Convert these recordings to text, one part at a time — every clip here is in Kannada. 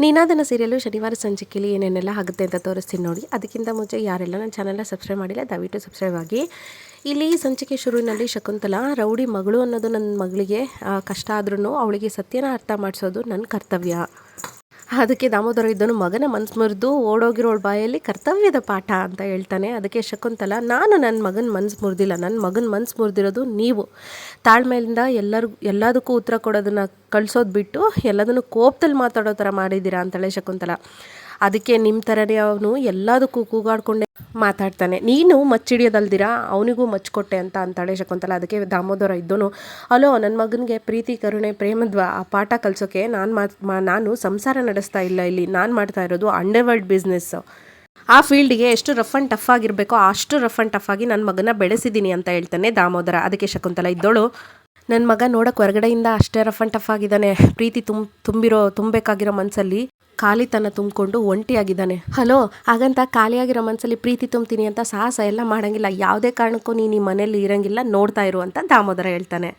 ನೀನಾದನ ಸೀರಿಯಲು ಶನಿವಾರ ಸಂಚಿಕೆಯಲ್ಲಿ ಏನೇನೆಲ್ಲ ಆಗುತ್ತೆ ಅಂತ ತೋರಿಸ್ತೀನಿ ನೋಡಿ. ಅದಕ್ಕಿಂತ ಮುಂಚೆ ಯಾರೆಲ್ಲ ನನ್ನ ಚಾನಲ್ನ ಸಬ್ಸ್ಕ್ರೈಬ್ ಮಾಡಿಲ್ಲ, ದಯವಿಟ್ಟು ಸಬ್ಸ್ಕ್ರೈಬ್ ಆಗಿ. ಇಲ್ಲಿ ಸಂಚಿಕೆ ಶುರುವಿನಲ್ಲಿ ಶಕುಂತಲ, ರೌಡಿ ಮಗಳು ಅನ್ನೋದು ನನ್ನ ಮಗಳಿಗೆ ಕಷ್ಟ ಆದ್ರೂ ಅವಳಿಗೆ ಸತ್ಯನ ಅರ್ಥ ಮಾಡಿಸೋದು ನನ್ನ ಕರ್ತವ್ಯ. ಅದಕ್ಕೆ ದಾಮೋದರ ಇದ್ದನು ಮಗನ ಮನ್ಸು ಮುರಿದು ಓಡೋಗಿರೋಳ ಬಾಯಲ್ಲಿ ಕರ್ತವ್ಯದ ಪಾಠ ಅಂತ ಹೇಳ್ತಾನೆ. ಅದಕ್ಕೆ ಶಕುಂತಲ, ನಾನು ನನ್ನ ಮಗನ ಮನ್ಸು ಮುರಿದಿಲ್ಲ. ನನ್ನ ಮಗನ ಮನ್ಸು ಮುರಿದಿರೋದು ನೀವು. ತಾಳ್ಮೆಯಿಂದ ಎಲ್ಲರಿಗೂ ಎಲ್ಲದಕ್ಕೂ ಉತ್ತರ ಕೊಡೋದನ್ನು ಕಳ್ಸೋದು ಬಿಟ್ಟು ಎಲ್ಲದನ್ನು ಕೋಪದಲ್ಲಿ ಮಾತಾಡೋ ಥರ ಮಾಡಿದ್ದೀರಾ ಅಂತಾಳೆ ಶಕುಂತಲ. ಅದಕ್ಕೆ ನಿಮ್ಮ ಥರನೇ ಅವನು ಎಲ್ಲದಕ್ಕೂ ಕೂಗಾಡ್ಕೊಂಡೆ ಮಾತಾಡ್ತಾನೆ. ನೀನು ಮಚ್ಚಿಡಿಯೋದಲ್ದಿರಾ? ಅವನಿಗೂ ಮಚ್ಕೊಟ್ಟೆ ಅಂತ ಅಂತಾಳೆ ಶಕುಂತಲ. ಅದಕ್ಕೆ ದಾಮೋದರ ಇದ್ದೋನು. ಅಲೋ ನನ್ನ ಮಗನಿಗೆ ಪ್ರೀತಿ, ಕರುಣೆ ಪ್ರೇಮದ್ವ ಆ ಪಾಠ ಕಲಿಸೋಕೆ ನಾನು ಮಾ- ನಾನು ಸಂಸಾರ ನಡೆಸ್ತಾ ಇಲ್ಲ ಇಲ್ಲಿ. ನಾನು ಮಾಡ್ತಾ ಇರೋದು ಅಂಡರ್ವರ್ಲ್ಡ್ ಬಿಸ್ನೆಸ್ಸು ಆ ಫೀಲ್ಡ್ಗೆ ಎಷ್ಟು ರಫ್ ಆ್ಯಂಡ್ ಟಫ್ ಆಗಿರಬೇಕೋ ಅಷ್ಟು ರಫ್ ಆ್ಯಂಡ್ ಟಫ್ ಆಗಿ ನನ್ನ ಮಗನ ಬೆಳೆಸಿದ್ದೀನಿ ಅಂತ ಹೇಳ್ತಾನೆ ದಾಮೋದರ. ಅದಕ್ಕೆ ಶಕುಂತಲ ಇದ್ದೋಳು. ನನ್ನ ಮಗ ನೋಡೋಕೆ ಹೊರಗಡೆಯಿಂದ ಅಷ್ಟೇ ರಫ್ ಆ್ಯಂಡ್ ಟಫ್ ಆಗಿದ್ದಾನೆ. ಪ್ರೀತಿ ತುಂಬ ತುಂಬಿರೋ ತುಂಬಬೇಕಾಗಿರೋ ಮನಸ್ಸಲ್ಲಿ ಖಾಲಿತನ ತುಂಬಿಕೊಂಡು ಒಂಟಿಯಾಗಿದ್ದಾನೆ. ಹಲೋ, ಹಾಗಂತ ಖಾಲಿಯಾಗಿರೋ ಮನಸ್ಸಲ್ಲಿ ಪ್ರೀತಿ ತುಂಬ್ತೀನಿ ಅಂತ ಸಾಹಸ ಎಲ್ಲ ಮಾಡಂಗಿಲ್ಲ. ಯಾವುದೇ ಕಾರಣಕ್ಕೂ ನೀನು ಈ ಮನೇಲಿ ಇರಂಗಿಲ್ಲ, ನೋಡ್ತಾ ಇರು ಅಂತ ದಾಮೋದರ ಹೇಳ್ತಾನೆ.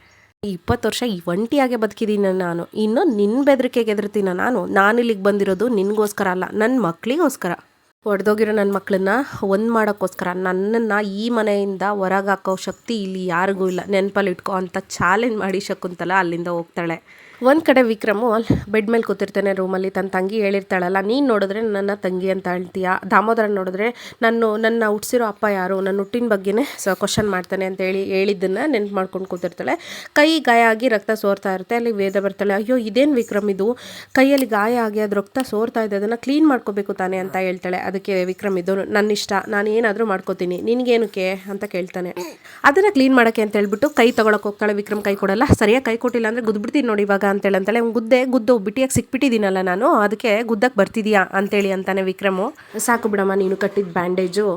ಇಪ್ಪತ್ತು ವರ್ಷ ಈ ಒಂಟಿಯಾಗೆ ಬದುಕಿದ್ದೀನಿ ನಾನು. ಇನ್ನು ನಿನ್ನ ಬೆದರಿಕೆಗೆ ಎದುರ್ತೀನ ನಾನು? ನಾನು ಇಲ್ಲಿಗೆ ಬಂದಿರೋದು ನಿನಗೋಸ್ಕರ ಅಲ್ಲ ನನ್ನ ಮಕ್ಕಳಿಗೋಸ್ಕರ ಒಡೆದೋಗಿರೋ ನನ್ನ ಮಕ್ಕಳನ್ನ ಒಂದು ಮಾಡೋಕ್ಕೋಸ್ಕರ, ನನ್ನನ್ನು ಈ ಮನೆಯಿಂದ ಹೊರಗಾಕೋ ಶಕ್ತಿ ಇಲ್ಲಿ ಯಾರಿಗೂ ಇಲ್ಲ. ನೆನಪಲ್ಲಿ ಇಟ್ಕೋ ಅಂತ ಚಾಲೆಂಜ್ ಮಾಡಿ ಶಕುಂತಲ ಅಲ್ಲಿಂದ ಹೋಗ್ತಾಳೆ. ಒಂದು ಕಡೆ ವಿಕ್ರಮು ಅಲ್ಲಿ ಬೆಡ್ ಮೇಲೆ ಕೂತಿರ್ತಾನೆ ರೂಮಲ್ಲಿ ತನ್ನ ತಂಗಿ ಹೇಳಿರ್ತಾಳಲ್ಲ, ನೀನು ನೋಡಿದ್ರೆ ನನ್ನ ತಂಗಿ ಅಂತ ಹೇಳ್ತೀಯ ದಾಮೋದರ ನೋಡಿದ್ರೆ ನಾನು, ನನ್ನ ಹುಟ್ಟಿಸಿರೋ ಅಪ್ಪ ಯಾರು? ನನ್ನ ಹುಟ್ಟಿನ ಬಗ್ಗೆನೇ ಸ ಕ್ವಶನ್ ಮಾಡ್ತಾನೆ ಅಂತ ಹೇಳಿ, ಹೇಳಿದ್ದನ್ನು ನೆನ್ಪು ಮಾಡ್ಕೊಂಡು ಕೂತಿರ್ತಾಳೆ. ಕೈ ಗಾಯ ಆಗಿ ರಕ್ತ ಸೋರ್ತಾ ಇರುತ್ತೆ, ಅಲ್ಲಿ ವೇದ ಬರ್ತಾಳೆ, ಅಯ್ಯೋ, ಇದೇನು ವಿಕ್ರಮ್ ಇದು? ಕೈಯಲ್ಲಿ ಗಾಯ ಆಗಿ ಅದು ರಕ್ತ ಸೋರ್ತಾ ಇದೆ, ಅದನ್ನು ಕ್ಲೀನ್ ಮಾಡ್ಕೋಬೇಕು ತಾನೆ ಅಂತ ಹೇಳ್ತಾಳೆ. ಅದಕ್ಕೆ ವಿಕ್ರಮ್ ಇದು ನನ್ನ ಇಷ್ಟ ನಾನು ಏನಾದರೂ ಮಾಡ್ಕೋತೀನಿ, ನಿನಗೇನಕ್ಕೆ? ಅಂತ ಕೇಳ್ತಾನೆ. ಅದನ್ನು ಕ್ಲೀನ್ ಮಾಡೋಕ್ಕೆ ಅಂತ ಹೇಳ್ಬಿಟ್ಟು ಕೈ ತೊಗೊಳಕ್ಕೆ ಹೋಗ್ತಾಳೆ ವಿಕ್ರಮ್ ಕೈ ಕೊಡಲ್ಲ. ಸರಿಯಾಗಿ ಕೈ ಕೊಟ್ಟಿಲ್ಲ ಅಂದರೆ ಗುದ್ಬಿಡ್ತೀನಿ ನೋಡಿ ಇವಾಗ ಅಂತೇಳಿ ಅಂತಾಳೆ ಗುದ್ದೆ ಗುದ್ದು ಬಿಟ್ಟಿಯಾಗಿ ಸಿಕ್ಬಿಟ್ಟಿದ್ದೀನಲ್ಲ ನಾನು, ಅದಕ್ಕೆ ಗುದ್ದಕ್ಕೆ ಬರ್ತಿದ್ಯಾ ಅಂತೇಳಿ ಅಂತಾನೆ ವಿಕ್ರಮು. ಸಾಕು ಬಿಡಮ್ಮ, ನೀನು ಕಟ್ಟಿದ ಬ್ಯಾಂಡೇಜು.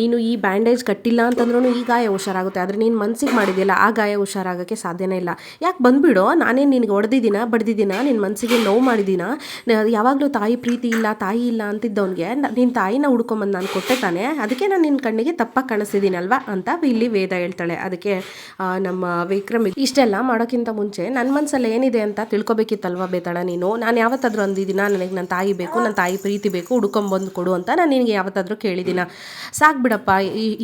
ನೀನು ಈ ಬ್ಯಾಂಡೇಜ್ ಕಟ್ಟಿಲ್ಲ ಅಂತಂದ್ರೂ ಈ ಗಾಯ ಹುಷಾರಾಗುತ್ತೆ, ಆದರೆ ನೀನು ಮನ್ಸಿಗೆ ಮಾಡಿದ್ಯಲ್ಲ, ಆ ಗಾಯ ಹುಷಾರಾಗೋಕ್ಕೆ ಸಾಧ್ಯನೇ ಇಲ್ಲ. ಯಾಕೆ ಬಂದ್ಬಿಡು ನಾನೇನು ನಿನಗೆ ಹೊಡೆದಿದ್ದೀನ, ಬಡ್ದಿದ್ದೀನ ನಿನ್ನ ಮನಸ್ಸಿಗೆ ನೋವು ಮಾಡಿದ್ದೀನ ಯಾವಾಗಲೂ ತಾಯಿ ಪ್ರೀತಿ ಇಲ್ಲ, ತಾಯಿ ಇಲ್ಲ ಅಂತಿದ್ದವನಿಗೆ ನಿನ್ನ ತಾಯಿನ ಹುಡ್ಕೊಂಬಂದು ನಾನು ಕೊಟ್ಟೆ ತಾನೆ, ಅದಕ್ಕೆ ನಾನು ನಿನ್ನ ಕಣ್ಣಿಗೆ ತಪ್ಪಾಗಿ ಕಾಣಿಸ್ತಿದ್ದೀನಲ್ವಾ ಅಂತ ಇಲ್ಲಿ ವೇದ ಹೇಳ್ತಾಳೆ. ಅದಕ್ಕೆ ನಮ್ಮ ವಿಕ್ರಮ್ ಇಷ್ಟೆಲ್ಲ ಮಾಡೋಕ್ಕಿಂತ ಮುಂಚೆ ನನ್ನ ಮನಸ್ಸಲ್ಲಿ ಏನಿದೆ ಅಂತ ತಿಳ್ಕೊಬೇಕಿತ್ತಲ್ವಾ ಬೇತಾಳ ನೀನು? ನಾನು ಯಾವತ್ತಾದ್ರೂ ಅಂದಿದ್ದೀನಾ? ನನಗೆ ನನ್ನ ತಾಯಿ ಬೇಕು ನನ್ನ ತಾಯಿ ಪ್ರೀತಿ ಬೇಕು, ಹುಡ್ಕೊಂಬಂದು ಕೊಡು ಅಂತ ನಾನು ನಿನಗೆ ಯಾವತ್ತಾದರೂ ಕೇಳಿದ್ದೀನ? ಸಾಕು ಬಿಡಪ್ಪ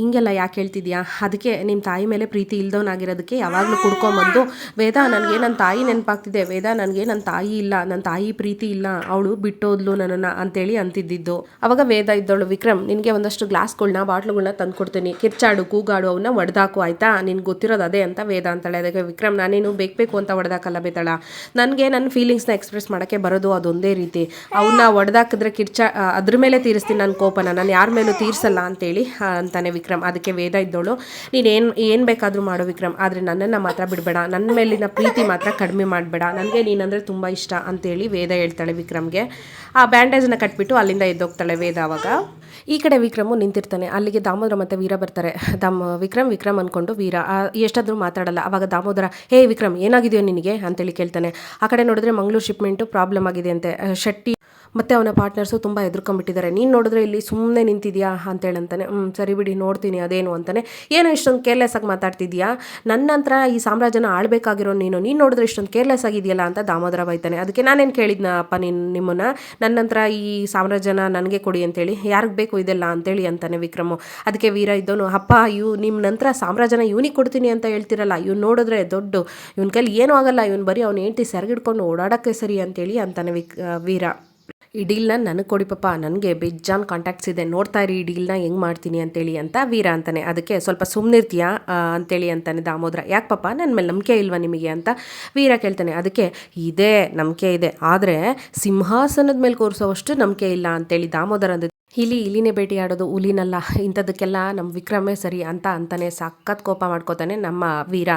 ಹಿಂಗೆಲ್ಲ ಯಾಕೆ ಹೇಳ್ತಿದ್ಯಾ? ಅದಕ್ಕೆ ನಿಮ್ಮ ತಾಯಿ ಮೇಲೆ ಪ್ರೀತಿ ಇಲ್ದವನಾಗಿರೋದಕ್ಕೆ ಯಾವಾಗಲೂ ಕುಡ್ಕೊಂಬಂದು, ವೇದ ನನಗೆ ನನ್ನ ತಾಯಿ ನೆನಪಾಗ್ತಿದೆ, ವೇದ ನನಗೆ ನನ್ನ ತಾಯಿ ಇಲ್ಲ ನನ್ನ ತಾಯಿ ಪ್ರೀತಿ ಇಲ್ಲ, ಅವಳು ಬಿಟ್ಟೋದ್ಲು ನನ್ನನ್ನು ಅಂತೇಳಿ ಅಂತಿದ್ದಿದ್ದು. ಅವಾಗ ವೇದ ಇದ್ದವಳು ವಿಕ್ರಮ್, ನಿನಗೆ ಒಂದಷ್ಟು ಗ್ಲಾಸ್ಗಳನ್ನ ಬಾಟ್ಲುಗಳನ್ನ ತಂದುಕೊಡ್ತೀನಿ. ಕಿರ್ಚಾಡು, ಕೂಗಾಡು ಅವನ್ನ ಒಡೆದಾಕು, ಆಯ್ತಾ? ನಿನ್ಗೆ ಗೊತ್ತಿರೋದು ಅದೇ ಅಂತ ವೇದ ಅಂತಾಳೆ. ಅದಕ್ಕೆ ವಿಕ್ರಮ್, ನಾನೇನು ಬೇಕು ಬೇಕು ಅಂತ ಹೊಡೆದಾಕಲ್ಲ ಬೇತಾಳ? ನನಗೆ ನನ್ನ ಫೀಲಿಂಗ್ಸ್ನ ಎಕ್ಸ್ಪ್ರೆಸ್ ಮಾಡೋಕ್ಕೆ ಬರೋದು ಅದೊಂದೇ ರೀತಿ. ಅವನ್ನ ಒಡೆದಾಕಿದ್ರೆ ಕಿರ್ಚ ಅದ್ರ ಮೇಲೆ ತೀರಿಸ್ತೀನಿ ನನ್ನ ಕೋಪನ. ನಾನು ಯಾರ ಮೇಲೂ ತೀರಿಸಲ್ಲ ಅಂತೇಳಿ ಅಂತಾನೆ ವಿಕ್ರಮ್. ಅದಕ್ಕೆ ವೇದ ಇದ್ದೋಳು ನೀನು ಏನು ಬೇಕಾದರೂ ಮಾಡು ವಿಕ್ರಮ್. ಆದರೆ ನನ್ನನ್ನು ಮಾತ್ರ ಬಿಡಬೇಡ. ನನ್ನ ಮೇಲಿನ ಪ್ರೀತಿ ಮಾತ್ರ ಕಡಿಮೆ ಮಾಡಬೇಡ. ನನಗೆ ನೀನಂದರೆ ತುಂಬ ಇಷ್ಟ ಅಂತೇಳಿ ವೇದ ಹೇಳ್ತಾಳೆ ವಿಕ್ರಮ್ಗೆ. ಆ ಬ್ಯಾಂಡೇಜನ್ನ ಕಟ್ಬಿಟ್ಟು ಅಲ್ಲಿಂದ ಎದ್ದೋಗ್ತಾಳೆ ವೇದ ಅವಾಗ. ಈ ಕಡೆ ವಿಕ್ರಮು ನಿಂತಿರ್ತಾನೆ. ಅಲ್ಲಿಗೆ ದಾಮೋದರ ಮತ್ತು ವೀರ ಬರ್ತಾರೆ. ದಾಮ, ವಿಕ್ರಮ್ ವಿಕ್ರಮ್ ಅಂದ್ಕೊಂಡು ವೀರ ಎಷ್ಟಾದ್ರೂ ಮಾತಾಡಲ್ಲ. ಅವಾಗ ದಾಮೋದರ, ಹೇ ವಿಕ್ರಮ್, ಏನಾಗಿದೆಯೋ ನಿನಗೆ? ಅಂತೇಳಿ ಕೇಳ್ತಾನೆ. ಆ ಕಡೆ ನೋಡಿದ್ರೆ ಮಂಗಳೂರು ಶಿಪ್ಮೆಂಟು ಪ್ರಾಬ್ಲಮ್ ಆಗಿದೆ ಅಂತೆ. ಶೆಟ್ಟಿ ಮತ್ತು ಅವನ ಪಾರ್ಟ್ನರ್ಸು ತುಂಬ ಎದುರ್ಕೊಂಡ್ಬಿಟ್ಟಿದ್ದಾರೆ. ನೀನು ನೋಡಿದ್ರೆ ಇಲ್ಲಿ ಸುಮ್ಮನೆ ನಿಂತಿದ್ಯಾ ಅಂತೇಳಿ ಅಂತಾನೆ ಹ್ಞೂ ಸರಿ ಬಿಡಿ, ನೋಡ್ತೀನಿ ಅದೇನು ಅಂತಾನೆ. ಏನೋ ಇಷ್ಟೊಂದು ಕೇರ್ಲೆಸ್ ಆಗಿ ಮಾತಾಡ್ತಿದ್ಯಾ? ನನ್ನ ನಂತರ ಈ ಸಾಮ್ರಾಜ್ಯನ ಆಳ್ಬೇಕಾಗಿರೋ ನೀನು. ನೀನು ನೋಡಿದ್ರೆ ಇಷ್ಟೊಂದು ಕೇರ್ಲೆಸ್ ಆಗಿದೆಯಲ್ಲ ಅಂತ ದಾಮೋದರ ಬೈತಾನೆ. ಅದಕ್ಕೆ ನಾನೇನು ಕೇಳಿದ್ನ ಅಪ್ಪ ನೀನು ನಿಮ್ಮನ್ನ? ನನ್ನ ನಂತರ ಈ ಸಾಮ್ರಾಜ್ಯನ ನನಗೆ ಕೊಡಿ ಅಂತೇಳಿ. ಯಾರಿಗೆ ಬೇಕು ಇದೆಲ್ಲ ಅಂತೇಳಿ ಅಂತಾನೆ ವಿಕ್ರಮು. ಅದಕ್ಕೆ ವೀರ ಇದ್ದವನು ಅಪ್ಪ ಇವು ನಿಮ್ಮ ನಂತರ ಸಾಮ್ರಾಜ್ಯನ ಇವನಿಗೆ ಕೊಡ್ತೀನಿ ಅಂತ ಹೇಳ್ತಿರಲ್ಲ. ಇವ್ನು ನೋಡಿದ್ರೆ ದೊಡ್ಡ. ಇವನ ಕೈಲಿ ಏನೂ ಆಗಲ್ಲ. ಇವನು ಬರೀ ಅವ್ನು ಏಂಟಿ ಸೆರಗಿಡ್ಕೊಂಡು ಓಡಾಡೋಕ್ಕೆ ಸರಿ ಅಂತೇಳಿ ಅಂತಾನೆ ವಿಕ್ ವೀರ. ಈ ನನಗೆ ಕೊಡಿ ಪಾಪ ನನಗೆ ಬೇಜಾನ್ ಕಾಂಟ್ಯಾಕ್ಟ್ಸ್ ಇದೆ. ನೋಡ್ತಾ ಇರಿ, ಈ ಡೀಲ್ನ ಹೆಂಗೆ ಮಾಡ್ತೀನಿ ಅಂತೇಳಿ ಅಂತ ವೀರ ಅಂತಾನೆ. ಅದಕ್ಕೆ ಸ್ವಲ್ಪ ಸುಮ್ಮನಿರ್ತೀಯಾ ಅಂತೇಳಿ ಅಂತಾನೆ ದಾಮೋದರ. ಯಾಕೆ ಪಾಪ ನನ್ನ ಮೇಲೆ ನಂಬಿಕೆ ಇಲ್ವಾ ನಿಮಗೆ ಅಂತ ವೀರ ಕೇಳ್ತಾನೆ. ಅದಕ್ಕೆ ಇದೆ, ನಂಬಿಕೆ ಇದೆ. ಆದರೆ ಸಿಂಹಾಸನದ ಮೇಲೆ ಕೂರಿಸೋವಷ್ಟು ನಂಬಿಕೆ ಇಲ್ಲ ಅಂತೇಳಿ ದಾಮೋದರ ಇಲಿ ಇಲಿನೇ ಬೇಟೆಯಾಡೋದು ಹುಲಿನಲ್ಲ, ಇಂಥದಕ್ಕೆಲ್ಲ ನಮ್ಮ ವಿಕ್ರಮೇ ಸರಿ ಅಂತ ಅಂತಾನೆ ಸಖತ್ ಕೋಪ ಮಾಡ್ಕೋತಾನೆ ನಮ್ಮ ವೀರ.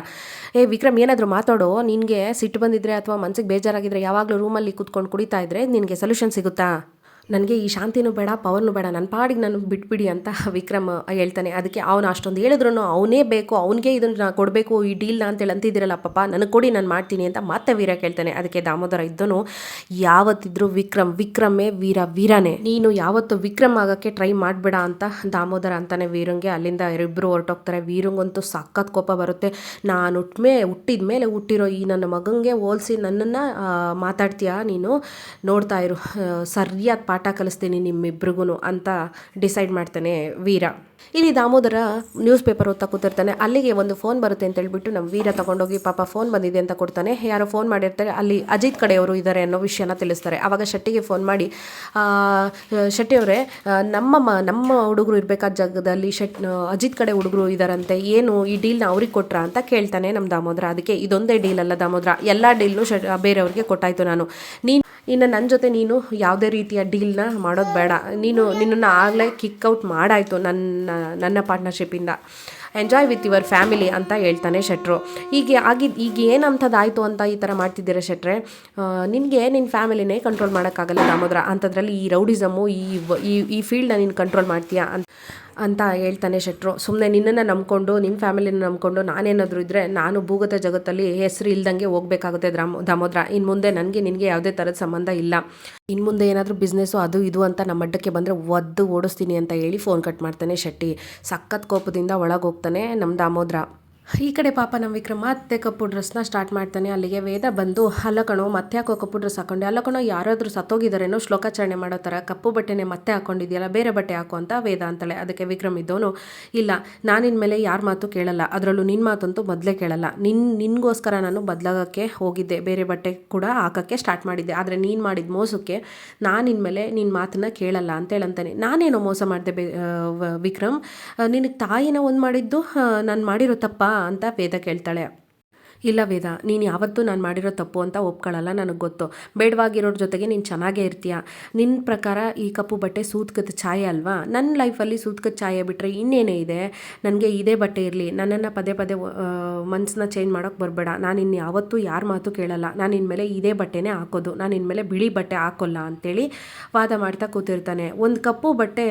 ಏ ವಿಕ್ರಮ್, ಏನಾದರೂ ಮಾತಾಡೋ? ನಿನಗೆ ಸಿಟ್ಟು ಬಂದಿದ್ರೆ ಅಥವಾ ಮನ್ಸಿಗೆ ಬೇಜಾರಾಗಿದ್ರೆ ಯಾವಾಗಲೂ ರೂಮಲ್ಲಿ ಕೂತ್ಕೊಂಡು ಕುಡಿತಾ ಇದ್ರೆ ನಿನಗೆ ಸೊಲ್ಯೂಷನ್ ಸಿಗುತ್ತಾ? ನನಗೆ ಈ ಶಾಂತಿನೂ ಬೇಡ ಪವರ್ನು ಬೇಡ ನನ್ನ ಪಾಡಿಗೆ ನಾನು ಬಿಟ್ಬಿಡಿ ಅಂತ ವಿಕ್ರಮ್ ಹೇಳ್ತಾನೆ. ಅದಕ್ಕೆ ಅವನು ಅಷ್ಟೊಂದು ಹೇಳಿದ್ರು ಅವನೇ ಬೇಕು, ಅವನಿಗೆ ಇದನ್ನ ಕೊಡಬೇಕು, ಈ ಡೀಲ್ನ ಅಂತೇಳಿ ಅಂತಿದ್ದೀರಲ್ಲ ಪಾಪ, ನನಗೆ ಕೊಡಿ, ನಾನು ಮಾಡ್ತೀನಿ ಅಂತ ಮತ್ತೆ ವೀರ ಕೇಳ್ತಾನೆ. ಅದಕ್ಕೆ ದಾಮೋದರ ಇದ್ದನು, ಯಾವತ್ತಿದ್ರು ವಿಕ್ರಮ್, ವಿಕ್ರಮೇ ವೀರ, ವೀರನೇ. ನೀನು ಯಾವತ್ತು ವಿಕ್ರಮ್ ಆಗೋಕ್ಕೆ ಟ್ರೈ ಮಾಡಬೇಡ ಅಂತ ದಾಮೋದರ ಅಂತಾನೆ ವೀರಂಗೆ ಅಲ್ಲಿಂದ ಇಬ್ಬರು ಹೊರಟೋಗ್ತಾರೆ. ವೀರಂಗಂತೂ ಸಖತ್ ಕೋಪ ಬರುತ್ತೆ. ನಾನು ಹುಟ್ಟಮೇ ಹುಟ್ಟಿದ ಮೇಲೆ ಹುಟ್ಟಿರೋ ಈ ನನ್ನ ಮಗಂಗೆ ಹೋಲಿಸಿ ನನ್ನನ್ನು ಮಾತಾಡ್ತೀಯಾ ನೀನು? ನೋಡ್ತಾ ಇರು. ಸರಿಯಾದ ಪಾಠ ಕಲಿಸ್ತೀನಿ ನಿಮ್ಮಿಬ್ರಿಗೂ ಅಂತ ಡಿಸೈಡ್ ಮಾಡ್ತಾನೆ ವೀರ. ಇಲ್ಲಿ ದಾಮೋದರ ನ್ಯೂಸ್ ಪೇಪರ್ ಓದ್ತಾ ಕೂತಿರ್ತಾನೆ. ಅಲ್ಲಿಗೆ ಒಂದು ಫೋನ್ ಬರುತ್ತೆ ಅಂತ ಹೇಳ್ಬಿಟ್ಟು ನಮ್ಮ ವೀರ ತಗೊಂಡೋಗಿ ಪಾಪ ಫೋನ್ ಬಂದಿದೆ ಅಂತ ಕೊಡ್ತಾನೆ. ಯಾರೋ ಫೋನ್ ಮಾಡಿರ್ತಾರೆ. ಅಲ್ಲಿ ಅಜಿತ್ ಕಡೆಯವರು ಇದ್ದಾರೆ ಅನ್ನೋ ವಿಷಯನ ತಿಳಿಸ್ತಾರೆ. ಆವಾಗ ಶೆಟ್ಟಿಗೆ ಫೋನ್ ಮಾಡಿ ಶೆಟ್ಟಿಯವರೇ ನಮ್ಮ ನಮ್ಮ ಹುಡುಗರು ಇರಬೇಕಾದ ಜಾಗದಲ್ಲಿ ಶೆಟ್ ಅಜಿತ್ ಕಡೆ ಹುಡುಗರು ಇದ್ದಾರಂತೆ ಏನು ಈ ಡೀಲ್ನ ಅವ್ರಿಗೆ ಕೊಟ್ರಾ ಅಂತ ಕೇಳ್ತಾನೆ ನಮ್ಮ ದಾಮೋದರ. ಅದಕ್ಕೆ ಇದೊಂದೇ ಡೀಲ್ ಅಲ್ಲ ದಾಮೋದರ. ಎಲ್ಲ ಡೀಲ್ನು ಶೆಟ್ ಬೇರೆಯವ್ರಿಗೆ ಕೊಟ್ಟಾಯ್ತು ನಾನು. ನೀನು ಇನ್ನು ನನ್ನ ಜೊತೆ ನೀನು ಯಾವುದೇ ರೀತಿಯ ಡೀಲ್ನ ಮಾಡೋದು ಬೇಡ. ನೀನು ನಿನ್ನನ್ನು ಆಗಲೇ ಕಿಕ್ಔಟ್ ಮಾಡಾಯಿತು ನನ್ನ ನನ್ನ ಪಾರ್ಟ್ನರ್ಶಿಪ್ಪಿಂದ ಎಂಜಾಯ್ ವಿತ್ ಯುವರ್ ಫ್ಯಾಮಿಲಿ ಅಂತ ಹೇಳ್ತಾನೆ ಶೆಟ್ರು. ಈಗ ಆಗಿದ್ದು ಈಗ ಏನಂಥದ್ದಾಯಿತು ಅಂತ ಈ ಥರ ಮಾಡ್ತಿದ್ದೀರಾ ಶೆಟ್ರೆ? ನಿನಗೆ ನಿನ್ನ ಫ್ಯಾಮಿಲಿನೇ ಕಂಟ್ರೋಲ್ ಮಾಡೋಕ್ಕಾಗಲ್ಲ ದಾಮೋದರ. ಅಂಥದ್ರಲ್ಲಿ ಈ ರೌಡಿಸಮು ಈ ಈ ಈ ಫೀಲ್ಡ್ನ ನೀನು ಕಂಟ್ರೋಲ್ ಮಾಡ್ತೀಯಾ ಅಂತ. ಅಂತ ಹೇಳ್ತಾನೆ ಶೆಟ್ರು. ಸುಮ್ಮನೆ ನಿನ್ನನ್ನು ನಂಬ್ಕೊಂಡು ನಿಮ್ಮ ಫ್ಯಾಮಿಲಿನ ನಂಬ್ಕೊಂಡು ನಾನೇನಾದರೂ ಇದ್ದರೆ ನಾನು ಭೂಗತ ಜಗತ್ತಲ್ಲಿ ಹೆಸರು ಇಲ್ದಂಗೆ ಹೋಗಬೇಕಾಗುತ್ತೆ ದ್ರಾಮ, ದಾಮೋದ್ರ. ಇನ್ನು ಮುಂದೆ ನನಗೆ ನಿನಗೆ ಯಾವುದೇ ಥರದ ಸಂಬಂಧ ಇಲ್ಲ. ಇನ್ನು ಮುಂದೆ ಏನಾದರೂ ಬಿಸ್ನೆಸ್ಸು ಅದು ಇದು ಅಂತ ನಮ್ಮ ಅಡ್ಡಕ್ಕೆ ಬಂದರೆ ಒದ್ದು ಓಡಿಸ್ತೀನಿ ಅಂತ ಹೇಳಿ ಫೋನ್ ಕಟ್ ಮಾಡ್ತಾನೆ ಶೆಟ್ಟಿ. ಸಖತ್ ಕೋಪದಿಂದ ಒಳಗೆ ಹೋಗ್ತಾನೆ ನಮ್ಮ ದಾಮೋದ್ರ. ಈ ಕಡೆ ಪಾಪ ನಮ್ಮ ವಿಕ್ರಮ ಮತ್ತೆ ಕಪ್ಪು ಡ್ರೆಸ್ನ ಸ್ಟಾರ್ಟ್ ಮಾಡ್ತಾನೆ. ಅಲ್ಲಿಗೆ ವೇದ ಬಂದು, ಅಲ್ಲ ಕಣೋ, ಮತ್ತೆ ಹಾಕೋ ಕಪ್ಪು ಡ್ರೆಸ್ ಹಾಕೊಂಡೆ? ಅಲ್ಲ ಕಣೋ, ಯಾರಾದರೂ ಸತ್ತೋಗಿದ್ದಾರೇನೋ ಶ್ಲೋಕಾಚರಣೆ ಮಾಡೋ ಥರ ಕಪ್ಪು ಬಟ್ಟೆನೆ ಮತ್ತೆ ಹಾಕೊಂಡಿದ್ಯಲ್ಲ, ಬೇರೆ ಬಟ್ಟೆ ಹಾಕು ಅಂತ ವೇದ ಅಂತಾಳೆ. ಅದಕ್ಕೆ ವಿಕ್ರಮ್ ಇದ್ದವನು, ಇಲ್ಲ, ನಾನಿನ ಮೇಲೆ ಯಾರ ಮಾತು ಕೇಳಲ್ಲ. ಅದರಲ್ಲೂ ನಿನ್ನ ಮಾತಂತೂ ಮೊದಲೇ ಕೇಳಲ್ಲ. ನಿನ್ನ ನಿನಗೋಸ್ಕರ ನಾನು ಬದಲಾಗೋಕ್ಕೆ ಹೋಗಿದ್ದೆ. ಬೇರೆ ಬಟ್ಟೆ ಕೂಡ ಹಾಕೋಕ್ಕೆ ಸ್ಟಾರ್ಟ್ ಮಾಡಿದ್ದೆ. ಆದರೆ ನೀನು ಮಾಡಿದ ಮೋಸಕ್ಕೆ ನಾನು ಇನ್ಮೇಲೆ ನಿನ್ನ ಮಾತನ್ನ ಕೇಳಲ್ಲ ಅಂತ ಅಂತಾನೆ. ನಾನೇನೋ ಮೋಸ ಮಾಡಿದೆ ವಿಕ್ರಮ್? ನಿನಗೆ ತಾಯಿನ ಒಂದು ಮಾಡಿದ್ದು? ನಾನು ಮಾಡಿರೋ ತಪ್ಪಾ? ಅಂತ ವೇದ ಕೇಳ್ತಾಳೆ. ಇಲ್ಲ ವೇದ, ನೀನು ಯಾವತ್ತೂ ನಾನು ಮಾಡಿರೋ ತಪ್ಪು ಅಂತ ಒಪ್ಕೊಳ್ಳಲ್ಲ ನನಗೆ ಗೊತ್ತು. ಬೇಡವಾಗಿರೋರ ಜೊತೆಗೆ ನೀನು ಚೆನ್ನಾಗೇ ಇರ್ತೀಯ. ನಿನ್ನ ಪ್ರಕಾರ ಈ ಕಪ್ಪು ಬಟ್ಟೆ ಸೂತ್ಕದ ಛಾಯೆ ಅಲ್ವಾ? ನನ್ನ ಲೈಫಲ್ಲಿ ಸೂತ್ಕದ ಛಾಯೆ ಬಿಟ್ಟರೆ ಇನ್ನೇನೇ ಇದೆ? ನನಗೆ ಇದೇ ಬಟ್ಟೆ ಇರಲಿ. ನನ್ನನ್ನು ಪದೇ ಪದೇ ಮನ್ಸನ್ನ ಚೇಂಜ್ ಮಾಡೋಕ್ಕೆ ಬರಬೇಡ. ನಾನು ಇನ್ನು ಯಾವತ್ತೂ ಯಾರ ಮಾತು ಕೇಳಲ್ಲ. ನಾನು ಇನ್ಮೇಲೆ ಇದೇ ಬಟ್ಟೆನೇ ಹಾಕೋದು. ನಾನು ಇನ್ಮೇಲೆ ಬಿಳಿ ಬಟ್ಟೆ ಹಾಕೋಲ್ಲ ಅಂತೇಳಿ ವಾದ ಮಾಡ್ತಾ ಕೂತಿರ್ತಾನೆ. ಒಂದು ಕಪ್ಪು ಬಟ್ಟೆ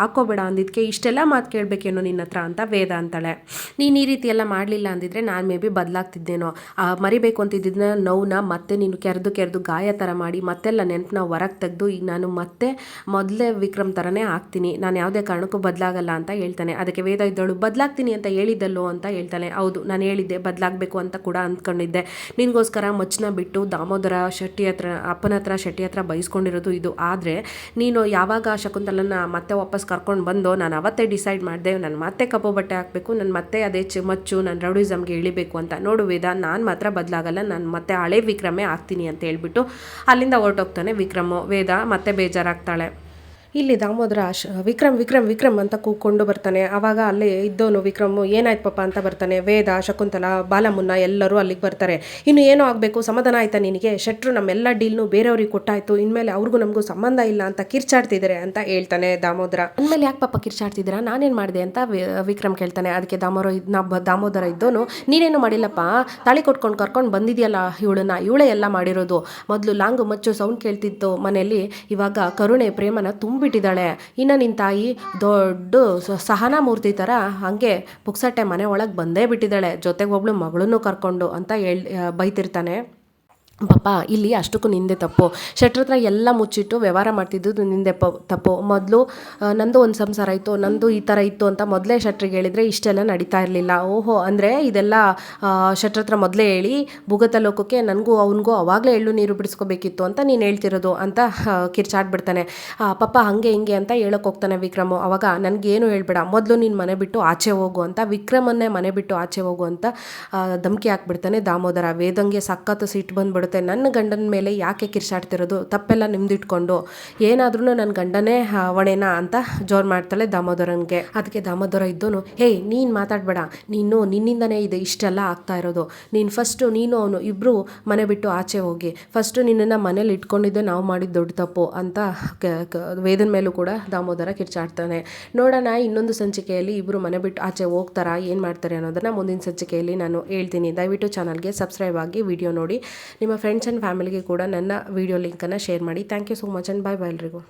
ಹಾಕೋಬೇಡ ಅಂದಿದ್ದಕ್ಕೆ ಇಷ್ಟೆಲ್ಲ ಮಾತು ಕೇಳಬೇಕೇನೋ ನಿನ್ನ ಹತ್ರ ಅಂತ ವೇದ ಅಂತಾಳೆ. ನೀನು ಈ ರೀತಿ ಎಲ್ಲ ಮಾಡಲಿಲ್ಲ ಅಂದಿದ್ರೆ ನಾನು ಮೇ ಬಿ ಬದಲಾಗ್ತಿದ್ದೇನೋ ಆ, ಮರಿಬೇಕು ಅಂತಿದ್ದಿದ್ದನ್ನ ನೋವನ್ನ ಮತ್ತೆ ನೀನು ಕೆರೆದು ಕೆರೆದು ಗಾಯ ಥರ ಮಾಡಿ ಮತ್ತೆಲ್ಲ ನೆನಪನ್ನ ಹೊರಗೆ ತೆಗೆದು ಈಗ ನಾನು ಮತ್ತೆ ಮೊದಲೇ ವಿಕ್ರಮ್ ಥರನೇ ಆಗ್ತೀನಿ. ನಾನು ಯಾವುದೇ ಕಾರಣಕ್ಕೂ ಬದಲಾಗಲ್ಲ ಅಂತ ಹೇಳ್ತಾನೆ. ಅದಕ್ಕೆ ವೇದ ಇದ್ದಳು ಬದಲಾಗ್ತೀನಿ ಅಂತ ಹೇಳಿದ್ದಲ್ಲೋ ಅಂತ ಹೇಳ್ತಾನೆ. ಹೌದು ನಾನು ಹೇಳಿದ್ದೆ ಬದಲಾಗಬೇಕು ಅಂತ ಕೂಡ ಅಂದ್ಕೊಂಡಿದ್ದೆ. ನಿನಗೋಸ್ಕರ ಮಚ್ಚನ ಬಿಟ್ಟು ದಾಮೋದರ ಶೆಟ್ಟಿ ಹತ್ರ ಅಪ್ಪನ ಹತ್ರ ಶೆಟ್ಟಿ ಹತ್ರ ಬಯಸ್ಕೊಂಡಿರೋದು ಇದು. ಆದರೆ ನೀನು ಯಾವಾಗ ಶಕುಂತಲನ ಮತ್ತೆ ವಾಪಸ್ ಕರ್ಕೊಂಡು ಬಂದೋ ನಾನು ಅವತ್ತೇ ಡಿಸೈಡ್ ಮಾಡಿದೆ ನಾನು ಮತ್ತೆ ಕಪ್ಪು ಬಟ್ಟೆ ಹಾಕಬೇಕು ನಾನು ಮತ್ತೆ ಅದೇ ಚಮಚ್ಚು ಮಚ್ಚು ನಾನು ರೌಡಿಸಮ್ಗೆ ಇಳಿಬೇಕು ಅಂತ. ನೋಡು ನಾನು ಮಾತ್ರ ಬದಲಾಗಲ್ಲ, ನಾನು ಮತ್ತೆ ಹಳೆ ವಿಕ್ರಮೇ ಆಗ್ತೀನಿ ಅಂತ ಹೇಳ್ಬಿಟ್ಟು ಅಲ್ಲಿಂದ ಹೊರಟೋಗ್ತಾನೆ ವಿಕ್ರಮು. ವೇದ ಮತ್ತೆ ಬೇಜಾರಾಗ್ತಾಳೆ. ಇಲ್ಲಿ ದಾಮೋದರ ಶ, ವಿಕ್ರಮ್ ವಿಕ್ರಮ್ ವಿಕ್ರಮ್ ಅಂತ ಕೂಕೊಂಡು ಬರ್ತಾನೆ. ಆವಾಗ ಅಲ್ಲಿ ಇದ್ದವನು ವಿಕ್ರಮ್ ಏನಾಯ್ತು ಪಾಪ ಅಂತ ಬರ್ತಾನೆ. ವೇದ, ಶಕುಂತಲ, ಬಾಲಮುನ್ನ ಎಲ್ಲರೂ ಅಲ್ಲಿಗೆ ಬರ್ತಾರೆ. ಇನ್ನು ಏನೋ ಆಗಬೇಕು, ಸಮಾಧಾನ ಆಯ್ತಾ ನಿನಗೆ? ಶೆಟ್ರು ನಮ್ಮೆಲ್ಲ ಡೀಲ್ನು ಬೇರೆಯವ್ರಿಗೆ ಕೊಟ್ಟಾಯ್ತು. ಇನ್ಮೇಲೆ ಅವ್ರಿಗೂ ನಮಗೂ ಸಂಬಂಧ ಇಲ್ಲ ಅಂತ ಕಿರ್ಚಾಡ್ತಿದ್ದಾರೆ ಅಂತ ಹೇಳ್ತಾನೆ ದಾಮೋದರ. ಇನ್ಮೇಲೆ ಯಾಕೆ ಪಾಪ ಕಿರ್ಚಾಡ್ತಿದ್ದೀರಾ? ನಾನೇನು ಮಾಡಿದೆ ಅಂತ ವಿಕ್ರಮ್ ಕೇಳ್ತಾನೆ. ಅದಕ್ಕೆ ದಾಮೋರ ನಾ ದಾಮೋದರ ಇದ್ದೋನು ನೀನೇನು ಮಾಡಿಲ್ಲಪ್ಪ? ತಾಳಿ ಕೊಟ್ಕೊಂಡು ಕರ್ಕೊಂಡು ಬಂದಿದೆಯಲ್ಲ ಇವಳನ್ನ? ಇವಳೇ ಎಲ್ಲ ಮಾಡಿರೋದು. ಮೊದಲು ಲಾಂಗು ಮಚ್ಚು ಸೌಂಡ್ ಕೇಳ್ತಿತ್ತು ಮನೆಯಲ್ಲಿ. ಇವಾಗ ಕರುಣೆ, ಪ್ರೇಮನ ತುಂಬಿಟ್ಟಿದ್ದಾಳೆ ಇನ್ನು ನಿನ್ನ ತಾಯಿ ದೊಡ್ಡ ಸಹನಾ ಮೂರ್ತಿ ಥರ ಹಾಗೆ ಪುಕ್ಸಟ್ಟೆ ಮನೆ ಒಳಗೆ ಬಂದೇ ಬಿಟ್ಟಿದ್ದಾಳೆ. ಜೊತೆಗೆ ಒಬ್ಳು ಮಗಳನ್ನು ಕರ್ಕೊಂಡು ಅಂತ ಹೇಳಿ, ಬೈತಿರ್ತಾನೆ. ಪಾಪ, ಇಲ್ಲಿ ಅಷ್ಟಕ್ಕೂ ನಿಂದೆ ತಪ್ಪು. ಶೆಟ್ರ ಹತ್ರ ಎಲ್ಲ ಮುಚ್ಚಿಟ್ಟು ವ್ಯವಹಾರ ಮಾಡ್ತಿದ್ದು ನಿಂದೆ ಪ, ತಪ್ಪು. ಮೊದಲು ನಂದು ಒಂದು ಸಂಸಾರ ಇತ್ತು, ನಂದು ಈ ಥರ ಇತ್ತು ಅಂತ ಮೊದಲೇ ಶೆಟ್ರಿಗೆ ಹೇಳಿದರೆ ಇಷ್ಟೆಲ್ಲ ನಡೀತಾ ಇರಲಿಲ್ಲ. ಓಹೋ, ಅಂದರೆ ಇದೆಲ್ಲ ಶೆಟ್ರ ಹತ್ರ ಮೊದಲೇ ಹೇಳಿ, ಭೂಗತ ಲೋಕಕ್ಕೆ ನನಗೂ ಅವನಿಗೂ ಅವಾಗಲೇ ಎಳ್ಳು ನೀರು ಬಿಡಿಸ್ಕೋಬೇಕಿತ್ತು ಅಂತ ನೀನು ಹೇಳ್ತಿರೋದು ಅಂತ ಕಿರ್ಚಾಡ್ಬಿಡ್ತಾನೆ ಪಾಪ ಹಾಗೆ ಹಿಂಗೆ ಅಂತ ಹೇಳೋಕೆ ಹೋಗ್ತಾನೆ ವಿಕ್ರಮು. ಅವಾಗ ನನಗೇನು ಹೇಳ್ಬೇಡ, ಮೊದಲು ನೀನು ಮನೆ ಬಿಟ್ಟು ಆಚೆ ಹೋಗು ಅಂತ, ವಿಕ್ರಮನ್ನೇ ಮನೆ ಬಿಟ್ಟು ಆಚೆ ಹೋಗು ಅಂತ ಧಮ್ಕಿ ಹಾಕ್ಬಿಡ್ತಾನೆ ದಾಮೋದರ. ವೇದಂಗೆ ಸಖತ್ತು ಸಿಟ್ಟು ಬಂದ್ಬಿಡುತ್ತೆ. ನನ್ನ ಗಂಡನ ಮೇಲೆ ಯಾಕೆ ಕಿರ್ಚಾಡ್ತಿರೋದು? ತಪ್ಪೆಲ್ಲ ನಿಮ್ದಿಟ್ಕೊಂಡು ಏನಾದ್ರೂ ನನ್ನ ಗಂಡನೇ ಹೊಣೆನಾ ಅಂತ ಜೋರು ಮಾಡ್ತಾಳೆ ದಾಮೋದರನ್ಗೆ. ಅದಕ್ಕೆ ದಾಮೋದರ ಇದ್ದೋನು, ಹೇ, ನೀನು ಮಾತಾಡಬೇಡ. ನೀನು ನಿನ್ನಿಂದನೇ ಇದೆ ಇಷ್ಟೆಲ್ಲ ಆಗ್ತಾ ಇರೋದು. ನೀನು ಫಸ್ಟು ನೀನು ಅವನು ಇಬ್ಬರು ಮನೆ ಬಿಟ್ಟು ಆಚೆ ಹೋಗಿ ಫಸ್ಟು ನಿನ್ನನ್ನು ಮನೇಲಿ ಇಟ್ಕೊಂಡಿದ್ದೆ, ನಾವು ಮಾಡಿದ ದೊಡ್ಡ ತಪ್ಪು ಅಂತ ವೇದನ ಮೇಲೂ ಕೂಡ ದಾಮೋದರ ಕಿರ್ಚಾಡ್ತಾನೆ. ನೋಡೋಣ, ಇನ್ನೊಂದು ಸಂಚಿಕೆಯಲ್ಲಿ ಇಬ್ಬರು ಮನೆ ಬಿಟ್ಟು ಆಚೆ ಹೋಗ್ತಾರಾ, ಏನು ಮಾಡ್ತಾರೆ ಅನ್ನೋದನ್ನು ಮುಂದಿನ ಸಂಚಿಕೆಯಲ್ಲಿ ನಾನು ಹೇಳ್ತೀನಿ. ದಯವಿಟ್ಟು ಚಾನಲ್ಗೆ ಸಬ್ಸ್ಕ್ರೈಬ್ ಆಗಿ ವಿಡಿಯೋ ನೋಡಿ. ನಿಮ್ಮ ಫ್ರೆಂಡ್ಸ್ ಆ್ಯಂಡ್ ಫ್ಯಾಮಿಲಿಗೆ ಕೂಡ ನನ್ನ ವಿಡಿಯೋ ಲಿಂಕನ್ನು ಶೇರ್ ಮಾಡಿ. Thank you so much and bye bye ಎಲ್ರಿಗೂ.